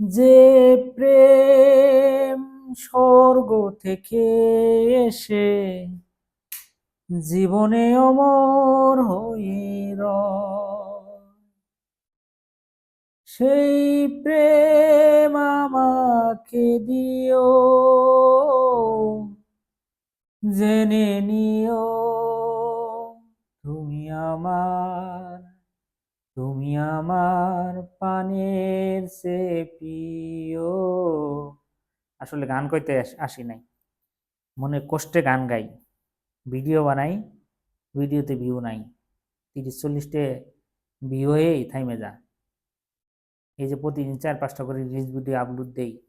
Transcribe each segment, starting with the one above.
যে প্রেম স্বর্গ থেকে এসে জীবনে অমর হয়ে। সেই প্রেম আমাকে দিও, জেনে নিও তুমি আমার তুমি আমার পানের সে প্রিয়। আসলে গান কইতে আস- নাই। মনে কষ্টে গান গাই। ভিডিও বানাই, ভিডিওতে ভিউ নাই। তিরিশ চল্লিশটে ভিউ হয়েই থাইমে যা। এই যে প্রতিদিন চার পাঁচটা করে রিলস ভিডিও আপলোড দেই।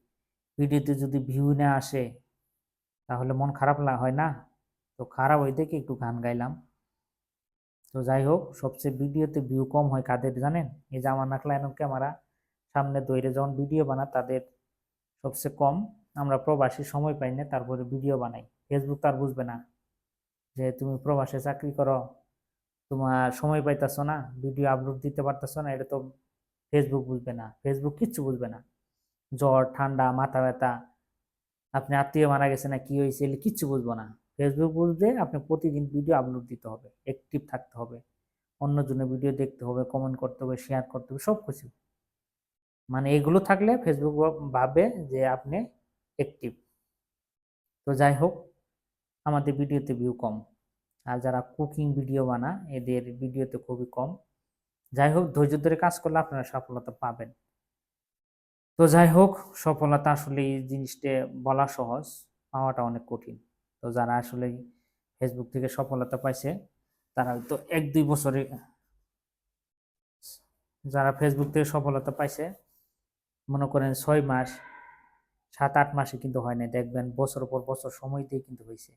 ভিডিওতে যদি ভিউ না আসে, তাহলে মন খারাপ হয় না? তো খারাপ হই থেকে একটু গান গাইলাম। তো যাই হোক সবচেয়ে ভিডিওতে ভিউ কম হয় কাদের জানেন? এই যে আমার নাকলায়ন ক্যামেরা, সামনে দইরে যখন ভিডিও বানা তাদের সবচেয়ে কম। আমরা প্রবাসী সময় পাই না, তারপরে ভিডিও বানাই। ফেসবুক তার বুঝবে না যে তুমি প্রবাসে চাকরি করো, তোমার সময় পাইতেছো না ভিডিও আপলোড দিতে পারতেছো না, এটা তো ফেসবুক বুঝবে না। ফেসবুক কিচ্ছু বুঝবে না। জ্বর, ঠান্ডা, মাথা ব্যথা, আপনি আত্মীয় মারা গেছে না, কি হয়েছে কিচ্ছু বুঝব না। ফেসবুক বুঝতে আপনি প্রতিদিন ভিডিও আপলোড দিতে হবে অ্যাক্টিভ থাকতে হবে। অন্যজনের ভিডিও দেখতে হবে কমেন্ট করতে হবে শেয়ার করতে হবে সব কিছু মানে এগুলো থাকলে ফেসবুক ভাবে যে আপনি অ্যাক্টিভ তো যাই হোক, আমাদের ভিডিওতে ভিউ কম। আর যারা কুকিং ভিডিও বানা এদের ভিডিওতে খুবই কম। যাই হোক, ধৈর্য ধরে কাজ করলে আপনারা সফলতা পাবেন। তো যাই হোক, সফলতা আসলে এই জিনিসটা বলা সহজ, পাওয়াটা অনেক কঠিন। তো যারা আসলে ফেসবুক থেকে সফলতা পাইছে, তারা হয়তো এক দুই বছরে যারা ফেসবুক থেকে সফলতা পাইছে, মনে করেন ছয় মাস, সাত, আট মাসে কিন্তু হয় না দেখবেন বছর পর বছর সময় দিয়ে কিন্তু হয়েছে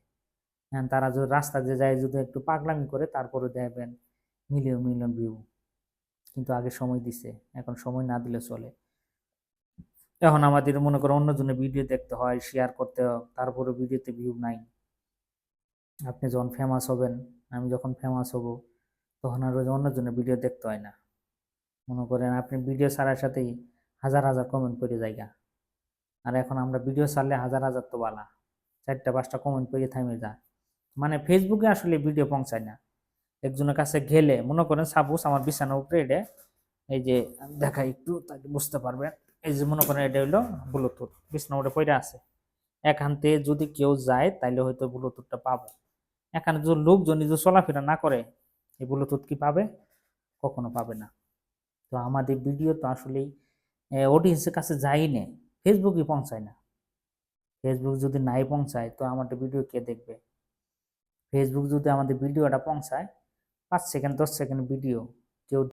হ্যাঁ তারা যদি রাস্তা দিয়ে যায়, যদি একটু পাগলামি করে, তারপরে দেখবেন মিলিয়ন মিলিয়ন ভিউ কিন্তু আগে সময় দিছে, এখন সময় না দিলে চলে। এখন আমাদের মনে করো অন্যজনের ভিডিও দেখতে হয় শেয়ার করতে হয়, তারপরে ভিডিওতে ভিউ নাই। আপনি যখন ফেমাস হবেন, আমি যখন ফেমাস হব, তখন আর ওই অন্যজনের ভিডিও দেখতে হয় না। মনে করেন আপনি ভিডিও ছাড়ার সাথেই হাজার হাজার কমেন্ট করে জায়গা। আর এখন আমরা ভিডিও ছাড়লে হাজার হাজার তো বালা। চারটা পাঁচটা কমেন্ট করে থামে যায় মানে ফেসবুকে আসলে ভিডিও পৌঁছায় না। একজনের কাছে গেলে, মনে করেন সাপোজ আমার বিছানার উপরে এটা, এই যে দেখাই একটু তাকে বুঝতে পারবেন। এই যে মনে করেন এটা হইল ব্লুটুথ বিছানা উপরে পড়ে আছে। এখানতে যদি কেউ যায়, তাইলে হয়তো ব্লুটুথটা পাবো। এখানে যদি লোকজন যদি চলাফেরা না করে এই ব্লুটুথ কি পাবে? কখনো পাবে না। তো আমাদের ভিডিও তো আসলেই অডিয়েন্সের কাছে যাই না। ফেসবুকই পৌঁছায় না। ফেসবুক যদি নাই পৌঁছায়, তো আমাদের ভিডিও কে দেখবে? ফেসবুক যদি আমাদের ভিডিওটা পৌঁছায়, পাঁচ সেকেন্ড দশ সেকেন্ড ভিডিও কেউ